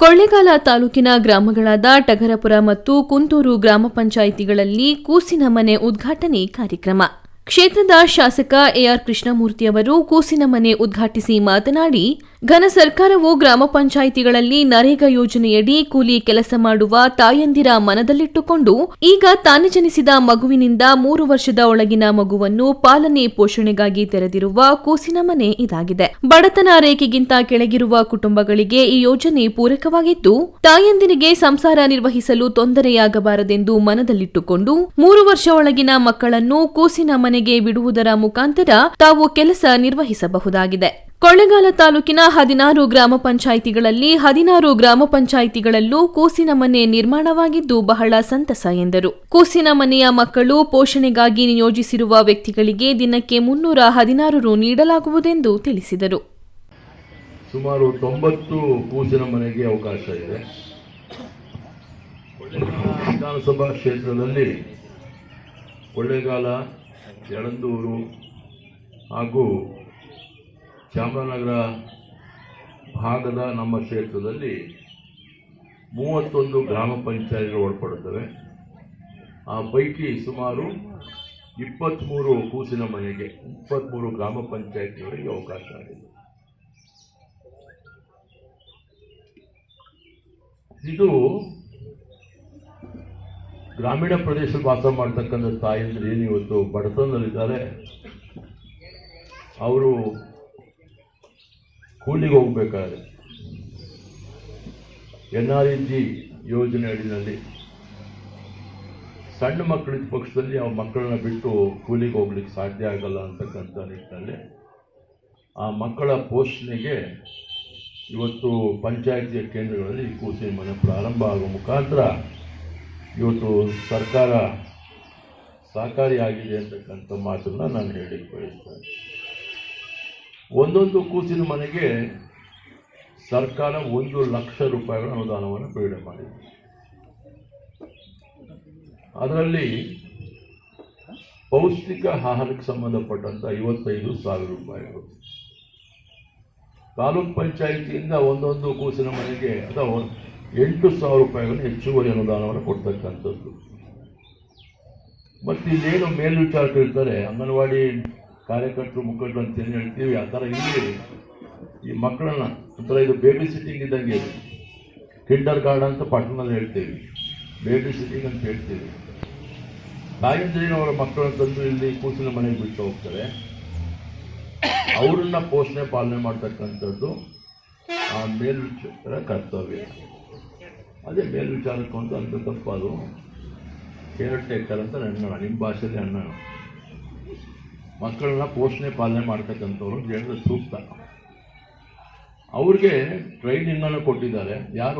ಕೊಳ್ಳೇಗಾಲ ತಾಲೂಕಿನ ಗ್ರಾಮಗಳಾದ ಟಗರಪುರ ಮತ್ತು ಕುಂತೂರು ಗ್ರಾಮ ಪಂಚಾಯಿತಿಗಳಲ್ಲಿ ಕೂಸಿನ ಮನೆ ಉದ್ಘಾಟನೆ ಕಾರ್ಯಕ್ರಮ. ಕ್ಷೇತ್ರದ ಶಾಸಕ ಎಆರ್ ಕೃಷ್ಣಮೂರ್ತಿಯವರು ಕೂಸಿನ ಮನೆ ಉದ್ಘಾಟಿಸಿ ಮಾತನಾಡಿ ಘನ ಸರ್ಕಾರವು ಗ್ರಾಮ ಪಂಚಾಯಿತಿಗಳಲ್ಲಿ ನರೇಗಾ ಯೋಜನೆಯಡಿ ಕೂಲಿ ಕೆಲಸ ಮಾಡುವ ತಾಯಂದಿರ ಮನದಲ್ಲಿಟ್ಟುಕೊಂಡು ಈಗ ತಾನೇ ಜನಿಸಿದ ಮಗುವಿನಿಂದ ಮೂರು ವರ್ಷದ ಒಳಗಿನ ಮಗುವನ್ನು ಪಾಲನೆ ಪೋಷಣೆಗಾಗಿ ತೆರೆದಿರುವ ಕೂಸಿನ ಮನೆ ಇದಾಗಿದೆ. ಬಡತನ ರೇಖೆಗಿಂತ ಕೆಳಗಿರುವ ಕುಟುಂಬಗಳಿಗೆ ಈ ಯೋಜನೆ ಪೂರಕವಾಗಿದ್ದು, ತಾಯಂದಿರಿಗೆ ಸಂಸಾರ ನಿರ್ವಹಿಸಲು ತೊಂದರೆಯಾಗಬಾರದೆಂದು ಮನದಲ್ಲಿಟ್ಟುಕೊಂಡು ಮೂರು ವರ್ಷ ಒಳಗಿನ ಮಕ್ಕಳನ್ನು ಕೂಸಿನ ಮನೆಗೆ ಬಿಡುವುದರ ಮುಖಾಂತರ ತಾವು ಕೆಲಸ ನಿರ್ವಹಿಸಬಹುದಾಗಿದೆ. ಕೊಳ್ಳೇಗಾಲ ತಾಲೂಕಿನ ಹದಿನಾರು ಗ್ರಾಮ ಪಂಚಾಯಿತಿಗಳಲ್ಲಿ ಹದಿನಾರು ಗ್ರಾಮ ಪಂಚಾಯಿತಿಗಳಲ್ಲೂ ಕೂಸಿನ ಮನೆ ನಿರ್ಮಾಣವಾಗಿದ್ದು ಬಹಳ ಸಂತಸ ಎಂದರು. ಕೂಸಿನ ಮನೆಯ ಮಕ್ಕಳು ಪೋಷಣೆಗಾಗಿ ನಿಯೋಜಿಸಿರುವ ವ್ಯಕ್ತಿಗಳಿಗೆ ದಿನಕ್ಕೆ ಮುನ್ನೂರ ಹದಿನಾರು ರು ನೀಡಲಾಗುವುದೆಂದು ತಿಳಿಸಿದರು. ಸುಮಾರು ತೊಂಬತ್ತು ಕೂಸಿನ ಮನೆಗೆ ಅವಕಾಶ ಇದೆ. ವಿಧಾನಸಭಾ ಕ್ಷೇತ್ರದಲ್ಲಿ ಕೊಳ್ಳೇಗಾಲ, ಯಳಂದೂರು ಹಾಗೂ ಚಾಮರಾಜನಗರ ಭಾಗದ ನಮ್ಮ ಕ್ಷೇತ್ರದಲ್ಲಿ ಮೂವತ್ತೊಂದು ಗ್ರಾಮ ಪಂಚಾಯತ್ಗಳು ಒಳಪಡುತ್ತವೆ. ಆ ಪೈಕಿ ಸುಮಾರು ಇಪ್ಪತ್ತ್ಮೂರು ಕೂಸಿನ ಮನೆಗೆ ಇಪ್ಪತ್ತ್ಮೂರು ಗ್ರಾಮ ಪಂಚಾಯತ್ಗಳಿಗೆ ಅವಕಾಶ ಆಗಿದೆ. ಇದು ಗ್ರಾಮೀಣ ಪ್ರದೇಶದಲ್ಲಿ ವಾಸ ಮಾಡ್ತಕ್ಕಂಥ ತಾಯಂದ್ರೆ ಏನು ಇವತ್ತು ಬಡತನದಲ್ಲಿದ್ದಾರೆ, ಅವರು ಕೂಲಿಗೆ ಹೋಗ್ಬೇಕಾದ್ರೆ ಎನ್ ಆರ್ ಇ ಜಿ ಯೋಜನೆ ಅಡಿನಲ್ಲಿ ಸಣ್ಣ ಮಕ್ಕಳಿದ್ದ ಪಕ್ಷದಲ್ಲಿ ಆ ಮಕ್ಕಳನ್ನ ಬಿಟ್ಟು ಕೂಲಿಗೆ ಹೋಗ್ಲಿಕ್ಕೆ ಸಾಧ್ಯ ಆಗಲ್ಲ ಅಂತಕ್ಕಂಥ ನಿಟ್ಟಿನಲ್ಲಿ ಆ ಮಕ್ಕಳ ಪೋಷಣೆಗೆ ಇವತ್ತು ಪಂಚಾಯತಿಯ ಕೇಂದ್ರಗಳಲ್ಲಿ ಕೂಸಿನ ಮನೆ ಪ್ರಾರಂಭ ಆಗುವ ಮುಖಾಂತರ ಇವತ್ತು ಸರ್ಕಾರ ಸಹಕಾರಿಯಾಗಿದೆ ಅಂತಕ್ಕಂಥ ಮಾತನ್ನು ನಾನು ಹೇಳಿ ಒಂದೊಂದು ಕೂಸಿನ ಮನೆಗೆ ಸರ್ಕಾರ ಒಂದು ಲಕ್ಷ ರೂಪಾಯಿಗಳ ಅನುದಾನವನ್ನು ಬಿಡುಗಡೆ ಮಾಡಿದೆ. ಅದರಲ್ಲಿ ಪೌಷ್ಟಿಕ ಆಹಾರಕ್ಕೆ ಸಂಬಂಧಪಟ್ಟಂಥ ಐವತ್ತೈದು ಸಾವಿರ ರೂಪಾಯಿಗಳು ತಾಲೂಕ್ ಪಂಚಾಯಿತಿಯಿಂದ ಒಂದೊಂದು ಕೂಸಿನ ಮನೆಗೆ ಅಥವಾ ಎಂಟು ಸಾವಿರ ರೂಪಾಯಿಗಳನ್ನು ಹೆಚ್ಚುವರಿ ಅನುದಾನವನ್ನು ಕೊಡ್ತಕ್ಕಂಥದ್ದು. ಮತ್ತು ಇಲ್ಲೇನು ಮೇಲ್ವಿಚಾರಕರು ಇರ್ತಾರೆ ಅಂಗನವಾಡಿ ಕಾರ್ಯಕರ್ತರು, ಮುಖಂಡರು ಅಂತ ಏನು ಹೇಳ್ತೀವಿ, ಆ ಥರ ಇಲ್ಲಿ ಈ ಮಕ್ಕಳನ್ನ ಒಂಥರ ಇದು ಬೇಬಿ ಸಿಟ್ಟಿಂಗ್ ಇದ್ದಂಗೆ ಇದು ಕಿಂಡರ್ ಗಾರ್ಡ್ ಅಂತ ಪಟ್ಟಣದಲ್ಲಿ ಹೇಳ್ತೀವಿ. ಬೇಬಿ ಸಿಟ್ಟಿಂಗ್ ಅಂತ ಹೇಳ್ತೀವಿ. ತಾಯಂದ್ರೇನು ಮಕ್ಕಳನ್ನು ತಂದು ಇಲ್ಲಿ ಕೂಸಿನ ಮನೆಗೆ ಬಿಟ್ಟು ಹೋಗ್ತಾರೆ. ಅವರನ್ನ ಪೋಷಣೆ ಪಾಲನೆ ಮಾಡ್ತಕ್ಕಂಥದ್ದು ಆ ಮೇಲ್ವಿಚಾರ ಕರ್ತವ್ಯ. ಅದೇ ಮೇಲ್ವಿಚಾರಕ್ಕೆ ಅಂತ ತಪ್ಪು ಅದು. ಕೇರ್ ಟೇಕರ್ ಅಂತ ನನ್ನ, ನಿಮ್ಮ ಭಾಷೆಯಲ್ಲಿ ಅಣ್ಣ ಮಕ್ಕಳನ್ನ ಪೋಷಣೆ ಪಾಲನೆ ಮಾಡ್ತಕ್ಕಂಥವ್ರು ಹೇಳಿದ್ರೆ ಸೂಕ್ತ. ಅವ್ರಿಗೆ ಟ್ರೈನಿಂಗನ್ನು ಕೊಟ್ಟಿದ್ದಾರೆ. ಯಾರು